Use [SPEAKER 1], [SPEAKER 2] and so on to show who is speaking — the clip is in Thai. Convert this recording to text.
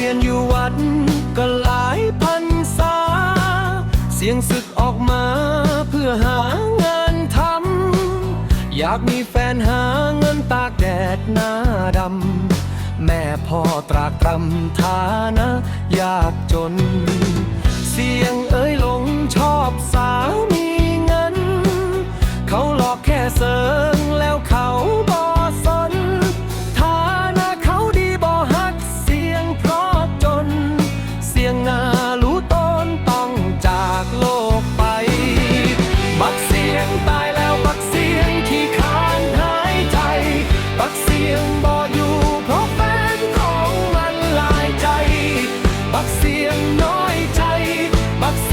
[SPEAKER 1] รียนอยู่วัดก็หลายพันษา เสียงศึกออกมาเพื่อหางานทำอยากมีแฟนหาเงินตากแดดหน้าดำ แม่พ่อตรากตรำฐานะ ยากจน เสียงเอ้ยลง 爆